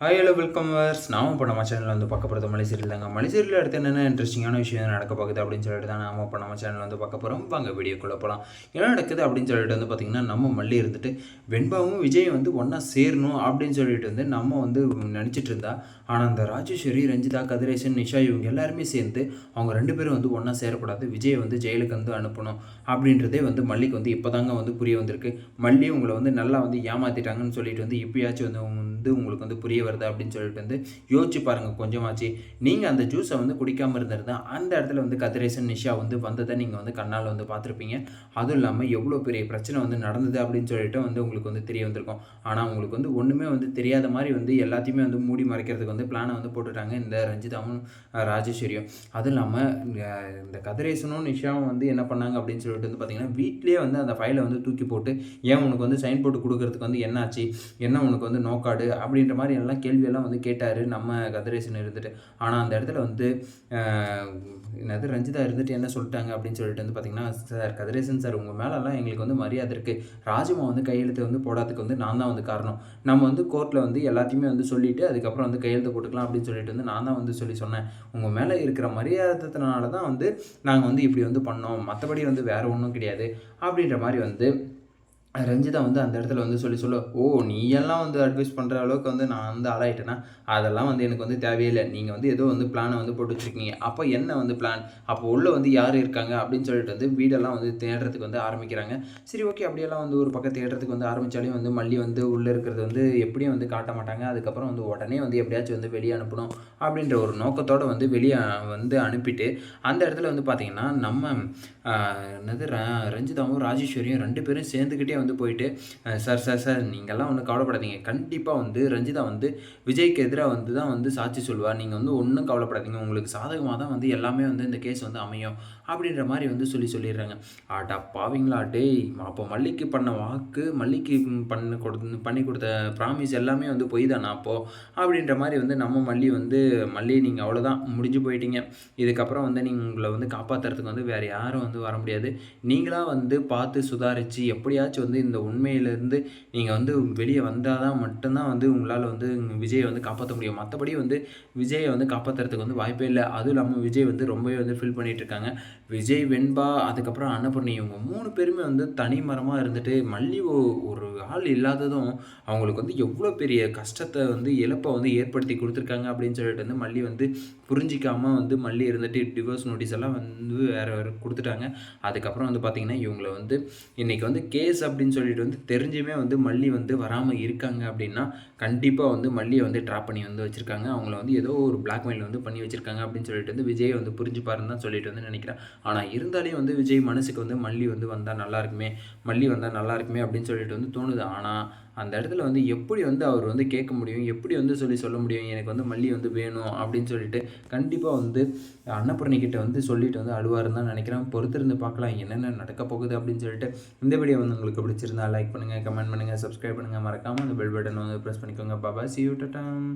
Hi hello welcome verse நாம இப்போ நம்ம சேனலில் வந்து பார்க்க போகிறது மலைசீரியல் தாங்க. மலைசீரியல் அடுத்து என்னென்ன இன்ட்ரெஸ்டிங்கான விஷயம் நடக்க பார்க்குது அப்படின்னு சொல்லிட்டு தான் நாம இப்போ நம்ம சேனலில் வந்து பார்க்க போகிறோம் வாங்க வீடியோக்குள்ளே போகலாம் என்ன நடக்குது அப்படின்னு சொல்லிட்டு வந்து பார்த்திங்கன்னா நம்ம மல்லி இருந்துட்டு வெண்பாவும் விஜயும் வந்து ஒன்றா சேரணும் அப்படின்னு சொல்லிட்டு வந்து நம்ம வந்து நினச்சிட்டு இருந்தா. ஆனால் அந்த ராஜேஸ்வரி ரஞ்சிதா கதிரேசன் நிஷா இவங்க எல்லாருமே சேர்ந்து அவங்க ரெண்டு பேரும் வந்து ஒன்றா சேரக்கூடாது. விஜய் வந்து ஜெயிலுக்கு வந்து அனுப்பணும் அப்படின்றதே வந்து மல்லிக்கு வந்து இப்போ தாங்க வந்து புரிய வந்திருக்கு. மல்லி உங்களை வந்து நல்லா வந்து ஏமாற்றிட்டாங்கன்னு சொல்லிட்டு வந்து இப்பயாச்சும் வந்து வந்து உங்களுக்கு வந்து புரிய வருது அப்படின்னு சொல்லிட்டு வந்து யோசிச்சு பாருங்கள் கொஞ்சமாச்சு. நீங்கள் அந்த ஜூஸை வந்து குடிக்காமல் இருந்திருந்தா அந்த இடத்துல வந்து கதிரேசன் நிஷா வந்து வந்ததை நீங்கள் வந்து கண்ணால் வந்து பார்த்துருப்பீங்க. அதுவும் இல்லாமல் எவ்வளோ பெரிய பிரச்சனை வந்து நடந்தது அப்படின்னு சொல்லிட்டு வந்து உங்களுக்கு வந்து தெரிய வந்திருக்கும். ஆனால் உங்களுக்கு வந்து ஒன்றுமே வந்து தெரியாத மாதிரி வந்து எல்லாத்தையுமே வந்து மூடி மறைக்கிறதுக்கு வந்து பிளானை வந்து போட்டுட்டாங்க இந்த ரஞ்சிதாவும் ராஜேஸ்வரியும். அதுவும் இல்லாமல் இந்த கதிரேசனும் நிஷாவும் வந்து என்ன பண்ணாங்க அப்படின்னு சொல்லிட்டு வந்து பார்த்தீங்கன்னா வீட்லேயே வந்து அந்த ஃபைலை வந்து தூக்கி போட்டு ஏன் உனக்கு வந்து சைன் போட்டு கொடுக்குறதுக்கு வந்து என்னாச்சு? என்ன உனக்கு வந்து நோக்காடு? அப்படின்ற மாதிரி எல்லாம் கேள்வியெல்லாம் வந்து கேட்டார். நம்ம கதிரேசன் இருந்துட்டு. ஆனால் அந்த இடத்துல வந்து என்னது ரஞ்சிதா இருந்துட்டு என்ன சொல்லிட்டாங்க அப்படின்னு சொல்லிட்டு வந்து பார்த்தீங்கன்னா சார் கதிரேசன் சார் உங்கள் மேலெல்லாம் எங்களுக்கு வந்து மரியாதை இருக்குது ராஜமா வந்து கையெழுத்து வந்து போடாததுக்கு வந்து நான் தான் வந்து காரணம். நம்ம வந்து கோர்ட்டில் வந்து எல்லாத்தையுமே வந்து சொல்லிவிட்டு அதுக்கப்புறம் வந்து கையெழுத்து போட்டுக்கலாம் அப்படின்னு சொல்லிட்டு வந்து நான் தான் வந்து சொல்லி சொன்னேன். உங்கள் மேலே இருக்கிற மரியாதத்தினால தான் வந்து நாங்கள் வந்து இப்படி வந்து பண்ணோம். மற்றபடி வந்து வேறு ஒன்றும் கிடையாது. அப்படின்ற மாதிரி வந்து ரஞ்சிதா வந்து அந்த இடத்துல வந்து சொல்லி சொல்ல ஓ நீ எல்லாம் வந்து அட்வைஸ் பண்ணுற அளவுக்கு வந்து நான் வந்து ஆளாயிட்டேன்னா அதெல்லாம் வந்து எனக்கு வந்து தேவையில்லை. நீங்கள் வந்து ஏதோ வந்து பிளானை வந்து போட்டு வச்சுருக்கீங்க. அப்போ என்ன வந்து பிளான் அப்போ உள்ளே வந்து யார் இருக்காங்க? அப்படின்னு சொல்லிட்டு வந்து வீடெல்லாம் வந்து தேடுறதுக்கு வந்து ஆரம்பிக்கிறாங்க. சரி ஓகே அப்படியெல்லாம் வந்து ஒரு பக்கம் தேடுறதுக்கு வந்து ஆரம்பித்தாலையும் வந்து மல்லி வந்து உள்ளே இருக்கிறது வந்து எப்படியும் வந்து காட்ட மாட்டாங்க. அதுக்கப்புறம் வந்து உடனே வந்து எப்படியாச்சும் வந்து வெளியே அனுப்பணும் அப்படின்ற ஒரு நோக்கத்தோடு வந்து வெளியே வந்து அனுப்பிட்டு அந்த இடத்துல வந்து பார்த்திங்கன்னா நம்ம என்னது ர- ரஞ்சிதாவும் ராஜேஸ்வரியும் ரெண்டு பேரும் சேர்ந்துக்கிட்டே வந்து போயிட்டு சார் சார் சார் நீங்கள்லாம் ஒன்றும் கவலைப்படாதீங்க. கண்டிப்பாக வந்து ரஞ்சிதா வந்து விஜய்க்கு எதிராக வந்து தான் வந்து சாட்சி சொல்லுவார் நீங்கள் வந்து ஒன்றும் கவலைப்படாதீங்க. உங்களுக்கு சாதகமாக தான் வந்து எல்லாமே வந்து இந்த கேஸ் வந்து அமையும். அப்படின்ற மாதிரி வந்து சொல்லி சொல்லிடுறாங்க. ஆட்டா பாவீங்களா? டேய் அப்போ மல்லிக்கு பண்ண வாக்கு மல்லிக்கு பண்ண கொடுத்து பண்ணி கொடுத்த ப்ராமிஸ் எல்லாமே வந்து பொய் தானா அப்போது அப்படின்ற மாதிரி வந்து நம்ம மல்லி வந்து மல்லி நீங்கள் அவ்வளோதான் முடிஞ்சு போயிட்டீங்க. இதுக்கப்புறம் வந்து நீங்கள் உங்களை வந்து காப்பாற்றுறதுக்கு வந்து வேறு யாரும் வந்து வர முடியாது. நீங்களாக வந்து பார்த்து சுதாரித்து எப்படியாச்சும் வந்து இந்த உண்மையிலேருந்து நீங்கள் வந்து வெளியே வந்தால் தான் மட்டும்தான் வந்து உங்களால் வந்து விஜயை வந்து காப்பாற்ற முடியும். மற்றபடி வந்து விஜயை வந்து காப்பாற்றுறதுக்கு வந்து வாய்ப்பே இல்லை. அதுவும் இல்லாமல் விஜய் வந்து ரொம்பவே வந்து ஃபீல் பண்ணிகிட்ருக்காங்க இருக்காங்க. விஜய் வெண்பா அதுக்கப்புறம் அன்னபூர்ணி இவங்க மூணு பேருமே வந்து தனி மரமாக இருந்துட்டு மல்லி ஒரு ஆள் இல்லாததும் அவங்களுக்கு வந்து எவ்வளோ பெரிய கஷ்டத்தை வந்து இழப்பை வந்து ஏற்படுத்தி கொடுத்துருக்காங்க அப்படின்னு சொல்லிட்டு வந்து மல்லி வந்து புரிஞ்சிக்காமல் வந்து மல்லி இருந்துட்டு டிவோர்ஸ் நோட்டீஸ் எல்லாம் வந்து வேறு வேறு கொடுத்துட்டாங்க. அதுக்கப்புறம் வந்து பார்த்திங்கன்னா இவங்களை வந்து இன்றைக்கி வந்து கேஸ் அப்படின்னு சொல்லிட்டு வந்து தெரிஞ்சுமே வந்து மல்லி வந்து வராமல் இருக்காங்க அப்படின்னா கண்டிப்பாக வந்து மல்லியை வந்து ட்ராப் பண்ணி வந்து வச்சுருக்காங்க. அவங்கள வந்து ஏதோ ஒரு பிளாக்மெயில் வந்து பண்ணி வச்சுருக்காங்க அப்படின்னு சொல்லிட்டு வந்து விஜய் வந்து புரிஞ்சுப்பாருன்னு தான் சொல்லிட்டு வந்து நினைக்கிறேன். ஆனால் இருந்தாலும் வந்து விஜய் மனசுக்கு வந்து மல்லி வந்து வந்தால் நல்லா இருக்குமே மல்லி வந்தால் நல்லா இருக்குமே அப்படின்னு சொல்லிட்டு வந்து தோணுது. ஆனால் அந்த இடத்துல வந்து எப்படி வந்து அவர் வந்து கேட்க முடியும் எப்படி வந்து சொல்லி சொல்ல முடியும் எனக்கு வந்து மல்லி வந்து வேணும் அப்படின்னு சொல்லிட்டு கண்டிப்பாக வந்து அன்னபூர்ணி வந்து சொல்லிட்டு வந்து அழுவாருன்னு தான் நினைக்கிறேன். பொறுத்திருந்து பார்க்கலாம் என்னென்ன நடக்க போகுது அப்படின்னு சொல்லிட்டு இந்த வீடியோ வந்து உங்களுக்கு பிடிச்சிருந்தா லைக் பண்ணுங்கள் கமெண்ட் பண்ணுங்கள் சப்ஸ்கிரைப் பண்ணுங்கள் மறக்காமல் அந்த பெல் பட்டன் வந்து ப்ரெஸ் பண்ணிக்கோங்க. Baba C you டட்டாம்